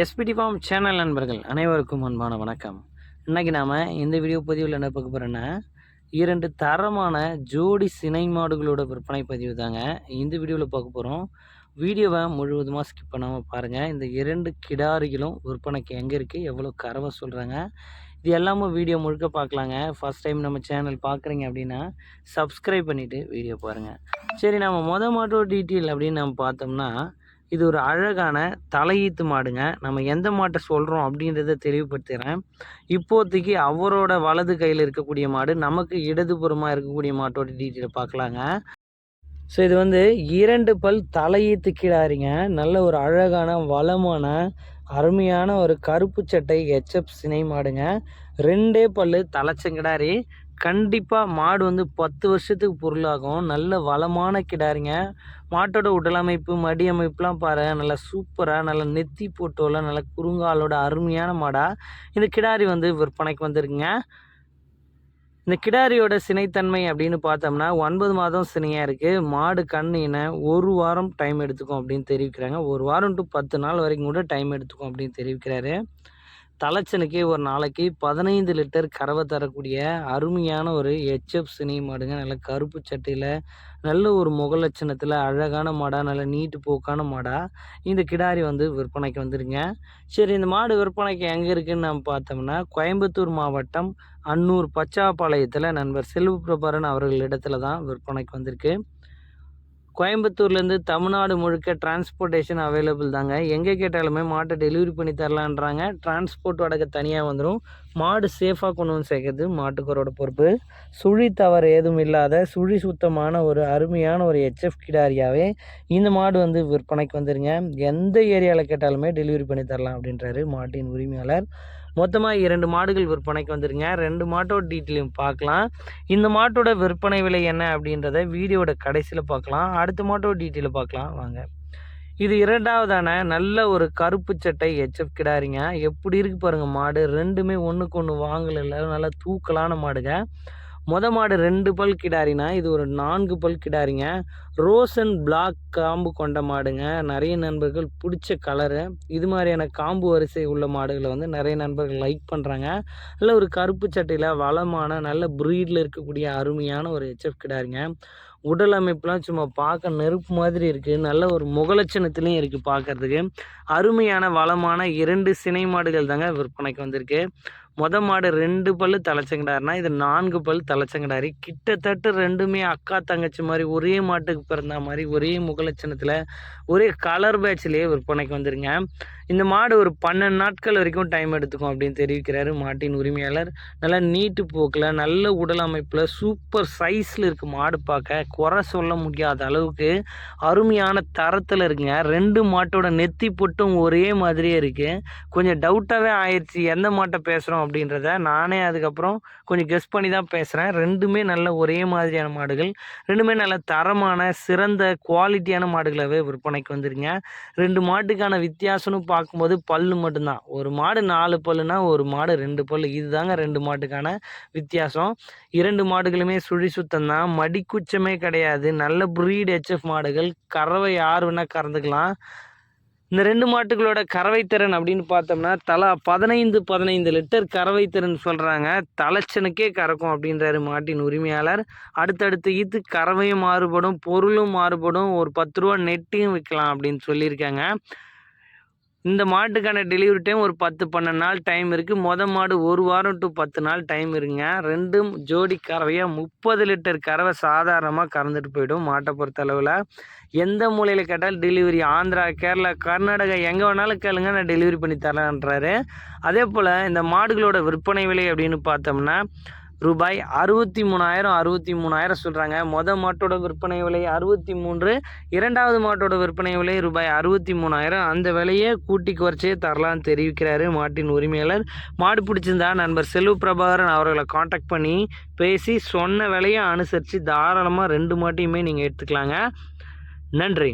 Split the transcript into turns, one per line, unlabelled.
SPD form channel நண்பர்கள் அனைவருக்கும் அன்பான வணக்கம். இன்றைக்கி நாம் இந்த வீடியோ பதிவில் என்ன பார்க்க போகிறோன்னா இரண்டு தரமான ஜோடி சினை மாடுகளோட விற்பனை பதிவு தாங்க. இந்த வீடியோவில் பார்க்க போகிறோம் வீடியோவை முழுவதுமாக ஸ்கிப் பண்ணாமல் பாருங்கள் இந்த இரண்டு கிடாரிகளும் விற்பனைக்கு எங்கே இருக்குது எவ்வளோ கறவை சொல்கிறாங்க இது எல்லாமே வீடியோ முழுக்க பார்க்கலாங்க. ஃபஸ்ட் டைம் நம்ம சேனல் பார்க்குறீங்க அப்படின்னா சப்ஸ்கிரைப் பண்ணிவிட்டு வீடியோ பாருங்கள் சரி நம்ம மொதல் மாட்டோட டீட்டெயில் அப்படின்னு நம்ம பார்த்தோம்னா இது ஒரு அழகான தலையீத்து மாடுங்க. நம்ம எந்த மாட்டை சொல்கிறோம் அப்படின்றத தெளிவுபடுத்துகிறேன் இப்போதைக்கு அவரோட வலது கையில் இருக்கக்கூடிய மாடு நமக்கு இடதுபுறமாக இருக்கக்கூடிய மாட்டோட டீட்டெயில் பார்க்கலாங்க. ஸோ இது வந்து இரண்டு பல் தலையீத்து கீழாரிங்க. நல்ல ஒரு அழகான வளமான அருமையான ஒரு கருப்பு சட்டை ஹெச்எப் சினை மாடுங்க. ரெண்டே பல் தலைச்சங்கிடாரி கண்டிப்பாக மாடு வந்து பத்து வருஷத்துக்கு பொருளாகும். நல்ல வளமான கிடாரிங்க. மாட்டோட உடலமைப்பு மடி அமைப்புலாம் பாரு நல்லா சூப்பராக நல்லா நெத்தி போட்டோல நல்ல குறுங்காலோட அருமையான மாடாக இந்த கிடாரி வந்து விற்பனைக்கு வந்துருக்குங்க. இந்த கிடாரியோட சினைத்தன்மை அப்படின்னு பார்த்தோம்னா ஒன்பது மாதம் சினையாக இருக்குது மாடு கண் இன ஒரு வாரம் டைம் எடுத்துக்கும் அப்படின்னு தெரிவிக்கிறாங்க. ஒரு வாரம் டு பத்து நாள் வரைக்கும் கூட டைம் எடுத்துக்கும் அப்படின்னு தெரிவிக்கிறாரு. தலைச்சனுக்கு ஒரு நாளைக்கு பதினைந்து லிட்டர் கறவை தரக்கூடிய அருமையான ஒரு ஹெச்எஃப் சினி மாடுங்க. நல்ல கருப்பு சட்டையில் நல்ல ஒரு முகலட்சணத்தில் அழகான மாடாக நல்ல நீட்டு போக்கான மாடாக இந்த கிடாரி வந்து விற்பனைக்கு வந்துருங்க. சரி இந்த மாடு விற்பனைக்கு எங்கே இருக்குதுன்னு நம்ம பார்த்தோம்னா கோயம்புத்தூர் மாவட்டம் அன்னூர் பச்சாப்பாளையத்தில் நண்பர் செல்வ பிரபாரன் அவர்களிடத்துல தான் விற்பனைக்கு வந்திருக்கு. கோயம்புத்தூர்லேருந்து தமிழ்நாடு முழுக்க டிரான்ஸ்போர்ட்டேஷன் அவைலபிள் தாங்க. எங்கே கேட்டாலுமே மாட்டை டெலிவரி பண்ணி தரலான்றாங்க. டிரான்ஸ்போர்ட் வடக்கு தனியாக வந்துடும் மாடு சேஃபாக கொண்டு வந்து சேர்க்கறது மாட்டுக்கரோட பொறுப்பு. சுழி தவறு ஏதும் இல்லாத சுழி சுத்தமான ஒரு அருமையான ஒரு ஹெச்எஃப் கிடாரியாவே இந்த மாடு வந்து விற்பனைக்கு வந்துருங்க. எந்த ஏரியாவில் கேட்டாலுமே டெலிவரி பண்ணி தரலாம் அப்படின்றாரு மாட்டின் உரிமையாளர். மொத்தமாக இரண்டு மாடுகள் விற்பனைக்கு வந்துருங்க. ரெண்டு மாட்டோட டீட்டெயிலும் பார்க்கலாம். இந்த மாட்டோட விற்பனை விலை என்ன அப்படின்றத வீடியோட கடைசியில் பார்க்கலாம். அடுத்த மாட்டோட டீட்டெயிலை பார்க்கலாம். வாங்க. இது இரண்டாவதான நல்ல ஒரு கருப்பு சட்டை ஹெச்எஃப் கிடாரிங்க. எப்படி இருக்கு பாருங்கள் மாடு. ரெண்டுமே ஒன்றுக்கு ஒன்று வாங்கல. நல்லா தூக்கலான மாடுங்க. மொத மாடு ரெண்டு பல் கிடாரினா இது ஒரு நான்கு பல் கிடாரிங்க. ரோஸ் அண்ட் பிளாக் காம்பு கொண்ட மாடுங்க. நிறைய நண்பர்கள் பிடிச்ச கலரு. இது மாதிரியான காம்பு வரிசை உள்ள மாடுகளை வந்து நிறைய நண்பர்கள் லைக் பண்ணுறாங்க நல்ல ஒரு கருப்பு சட்டையில் வளமான நல்ல ப்ரீடில் இருக்கக்கூடிய அருமையான ஒரு ஹெச்எஃப் கிடாரிங்க. உடல் அமைப்புலாம் சும்மா பார்க்க நெருப்பு மாதிரி இருக்குது நல்ல ஒரு முகலட்சணத்துலேயும் இருக்குது பார்க்குறதுக்கு. அருமையான வளமான இரண்டு சினை மாடுகள் தாங்க விற்பனைக்கு வந்திருக்கு. மொத மாடு ரெண்டு பல்லு தலைச்சங்கடாருனா இது நான்கு பல் தலைச்சங்கடாரி. கிட்டத்தட்ட ரெண்டுமே அக்கா தங்கச்சி மாதிரி ஒரே மாட்டுக்கு பிறந்த மாதிரி ஒரே முகலட்சணத்தில் ஒரே கலர் பேட்ச்லேயே விற்பனைக்கு வந்துருங்க. இந்த மாடு ஒரு பன்னெண்டு நாட்கள் வரைக்கும் டைம் எடுத்துக்கும் அப்படின்னு தெரிவிக்கிறாரு மாட்டின் உரிமையாளர். நல்லா நீட்டு போக்கில் நல்ல உடல் அமைப்பில் சூப்பர் சைஸில் இருக்குது மாடு பார்க்க குறை சொல்ல முடியாத அளவுக்கு அருமையான தரத்தில் இருக்குங்க. ரெண்டு மாட்டோட நெத்தி பொட்டும் ஒரே மாதிரியே இருக்குது கொஞ்சம் டவுட்டாகவே ஆயிடுச்சு. எந்த மாட்டை பேசுகிறோம் அப்படின்றத நானே அதுக்கப்புறம் கொஞ்சம் கெஸ் பண்ணி தான் பேசுகிறேன் ரெண்டுமே நல்ல ஒரே மாதிரியான மாடுகள். ரெண்டுமே நல்ல தரமான சிறந்த குவாலிட்டியான மாடுகளாகவே விற்பனைக்கு வந்துருங்க. ரெண்டு மாட்டுக்கான வித்தியாசம்னு பார்க்கும்போது பல் மட்டும்தான். ஒரு மாடு நாலு பல்லுனா ஒரு மாடு ரெண்டு பல் இதுதாங்க ரெண்டு மாட்டுக்கான வித்தியாசம். இரண்டு மாடுகளுமே சுழி சுத்தம் தான் மடிக்குச்சமே கிடையாது. நல்ல ப்ரீட் ஹெச்எஃப் மாடுகள். கறவை யார் வேணால் கறந்துக்கலாம். இந்த ரெண்டு மாட்டுகளோட கறவை திறன் அப்படின்னு பார்த்தோம்னா தலா பதினைந்து பதினைந்து லிட்டர் கறவை திறன் சொல்கிறாங்க தலைச்சனுக்கே கறக்கும் அப்படின்றாரு மாட்டின் உரிமையாளர். அடுத்தடுத்து ஈத்து கறவையும் மாறுபடும் பொருளும் மாறுபடும். ஒரு பத்து ரூபா நெட்டையும் விற்கலாம் அப்படின்னு சொல்லியிருக்காங்க. இந்த மாட்டுக்கான டெலிவரி டைம் ஒரு பத்து பன்னெண்டு நாள் டைம் இருக்குது மொதல் மாடு ஒரு வாரம் டு பத்து நாள் டைம் இருங்க. ரெண்டும் ஜோடி கறவையாக முப்பது லிட்டர் கறவை சாதாரணமாக கறந்துட்டு போயிடும் மாட்டை பொறுத்த அளவில் எந்த மூலையில் கேட்டாலும் டெலிவரி ஆந்திரா கேரளா கர்நாடகா எங்கே வேணாலும் கேளுங்க நான் டெலிவரி பண்ணி தரேன்றாரு. அதே போல் இந்த மாடுகளோட விற்பனை விலை அப்படின்னு பார்த்தோம்னா ரூபாய் அறுபத்தி மூணாயிரம் அறுபத்தி மூணாயிரம் சொல்கிறாங்க மொதல் மாட்டோட விற்பனை விலை அறுபத்தி மூன்று இரண்டாவது மாட்டோட விற்பனை விலை ரூபாய் அறுபத்தி மூணாயிரம். அந்த விலையை கூட்டி குறைச்சே தரலான்னு தெரிவிக்கிறாரு மாட்டின் உரிமையாளர். மாடு பிடிச்சிருந்தா நண்பர் செல்வ பிரபாகரன் அவர்களை காண்டாக்ட் பண்ணி பேசி சொன்ன விலையை அனுசரித்து தாராளமாக ரெண்டு மாட்டையுமே நீங்கள் எடுத்துக்கலாங்க. நன்றி.